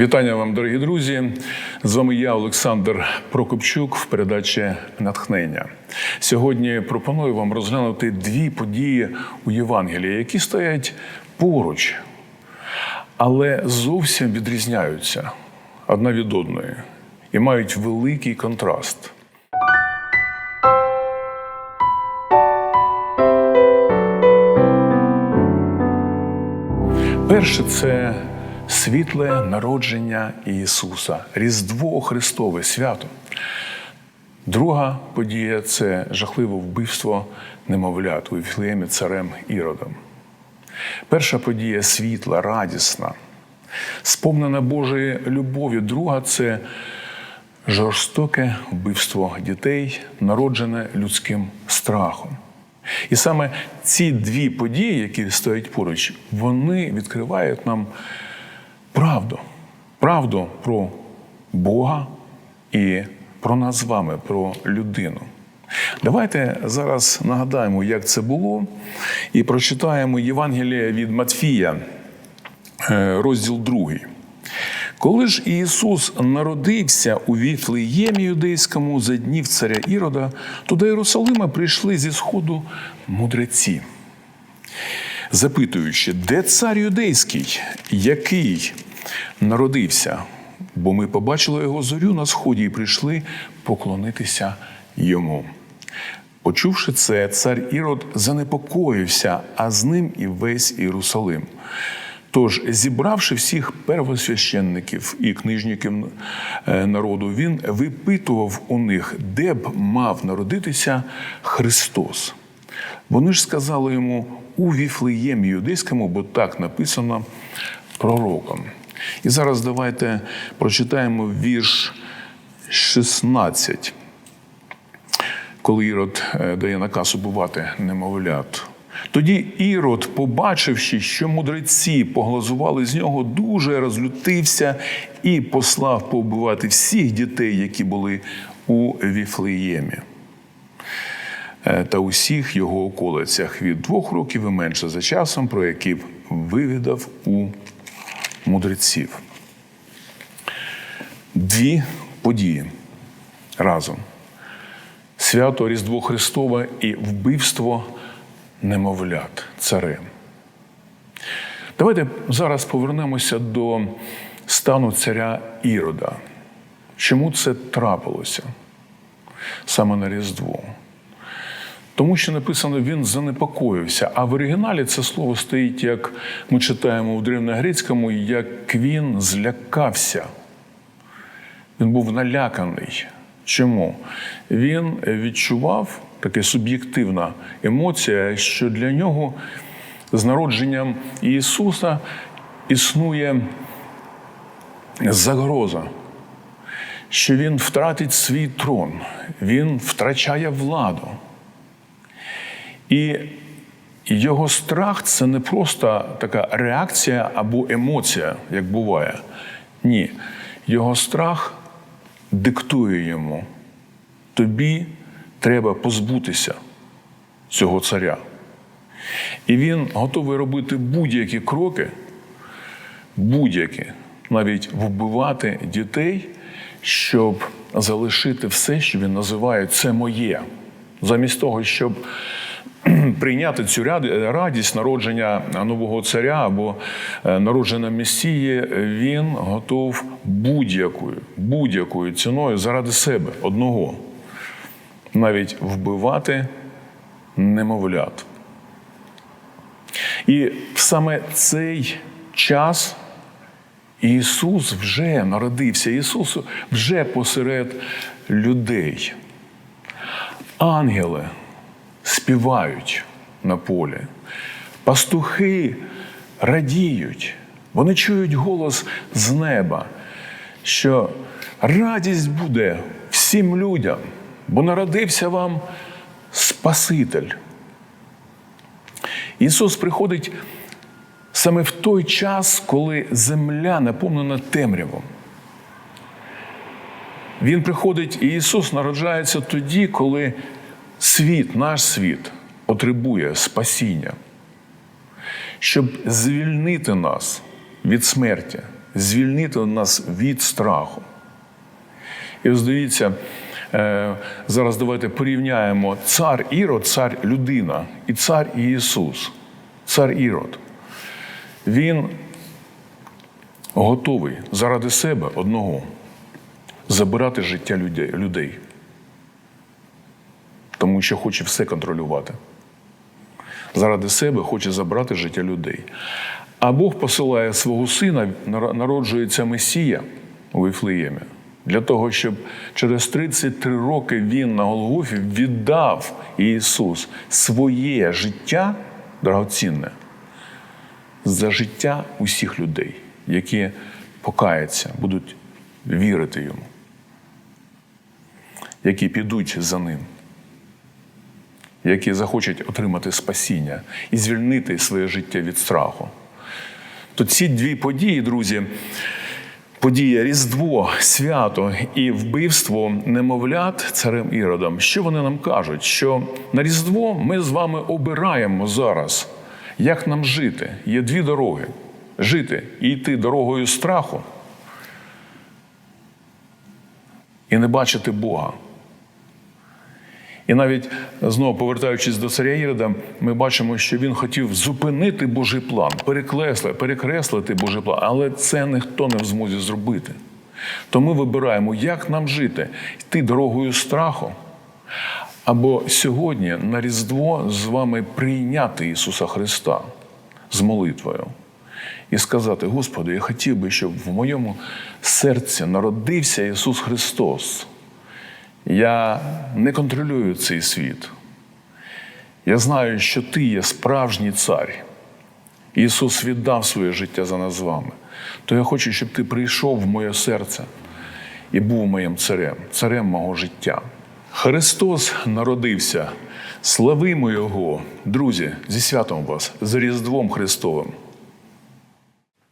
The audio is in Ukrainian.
Вітання вам, дорогі друзі. З вами я, Олександр Прокопчук, в передачі Натхнення. Сьогодні пропоную вам розглянути дві події у Євангелії, які стоять поруч, але зовсім відрізняються одна від одної і мають великий контраст. Перше це світле народження Ісуса, Різдво Христове свято. Друга подія це жахливе вбивство немовлят у Віфлеємі царем Іродом. Перша подія світла, радісна, сповнена Божої любові. Друга це жорстоке вбивство дітей, народжене людським страхом. І саме ці дві події, які стоять поруч, вони відкривають нам правду. Правду про Бога і про нас з вами, про людину. Давайте зараз нагадаємо, як це було, і прочитаємо Євангеліє від Матфія, е, розділ 2. Коли ж Ісус народився у Віфлеємі юдейському за днів царя Ірода, то до Єрусалима прийшли зі сходу мудреці, запитуючи, де цар юдейський, який народився? Бо ми побачили його зорю на сході і прийшли поклонитися йому. Почувши це, цар Ірод занепокоївся, а з ним і весь Єрусалим. Тож, зібравши всіх первосвященників і книжників е, народу, він випитував у них, де б мав народитися Христос. Вони ж сказали йому у Віфлеємі юдейському, бо так написано пророком. І зараз давайте прочитаємо вірш 16, коли Ірод е, дає наказ убивати немовлят. Тоді Ірод, побачивши, що мудреці поглазували з нього, дуже розлютився і послав повбивати всіх дітей, які були у Віфлеємі. Е, Та усіх його околицях від двох років і менше за часом, про які вивідав у мудреців. Дві події разом: свято Різдво Христове і вбивство немовлят царем. Давайте зараз повернемося до стану царя Ірода. Чому це трапилося саме на Різдво? Тому що написано, він занепокоївся. А в оригіналі це слово стоїть, як ми читаємо в древньогрецькому, як він злякався. Він був наляканий. Чому? Він відчував така суб'єктивна емоція, що для нього з народженням Ісуса існує загроза, що Він втратить свій трон, Він втрачає владу. І його страх це не просто така реакція або емоція, як буває. Ні. Його страх диктує йому. Тобі треба позбутися цього царя. І він готовий робити будь-які кроки, будь-які, навіть вбивати дітей, щоб залишити все, що він називає це моє. Замість того, щоб прийняти цю радість народження нового царя або е, народження Месії, він готов будь-якою будь-якою ціною заради себе одного, навіть вбивати немовлят. І саме цей час Ісус вже народився, Ісус вже посеред людей. Ангели співають на полі, пастухи радіють, вони чують голос з неба, що радість буде всім людям, бо народився вам Спаситель. Ісус приходить саме в той час, коли земля наповнена темрявом. Він приходить, і Ісус народжається тоді, коли світ, наш світ, потребує спасіння, щоб звільнити нас від смерті, звільнити нас від страху. І ось дивіться, е, зараз давайте порівняємо цар Ірод, цар людина, і цар Ісус, цар Ірод. Він готовий заради себе одного забирати життя людей, людей. Тому що хоче все контролювати. Заради себе хоче забрати життя людей. А Бог посилає свого сина, народжується Месія у Вифлеємі, для того, щоб через 33 роки він на Голгофі віддав Ісус своє життя дорогоцінне за життя усіх людей, які покаяться, будуть вірити йому, які підуть за ним, які захочуть отримати спасіння і звільнити своє життя від страху. То ці дві події, друзі, подія Різдво, свято і вбивство немовлят царем Іродом. Що вони нам кажуть? Що на Різдво ми з вами обираємо зараз, як нам жити. Є дві дороги: жити і йти дорогою страху і не бачити Бога. І навіть знову повертаючись до царя Ірода, ми бачимо, що він хотів зупинити Божий план, перекреслити, перекреслити Божий план, але це ніхто не в змозі зробити. То ми вибираємо, як нам жити, йти дорогою страху. Або сьогодні на Різдво з вами прийняти Ісуса Христа з молитвою і сказати: Господи, я хотів би, щоб в моєму серці народився Ісус Христос. Я не контролюю цей світ. Я знаю, що ти є справжній цар. Ісус віддав своє життя за нас з вами. То я хочу, щоб ти прийшов в моє серце і був моїм царем, царем мого життя. Христос народився. Славимо Його, друзі, зі святом вас, з Різдвом Христовим.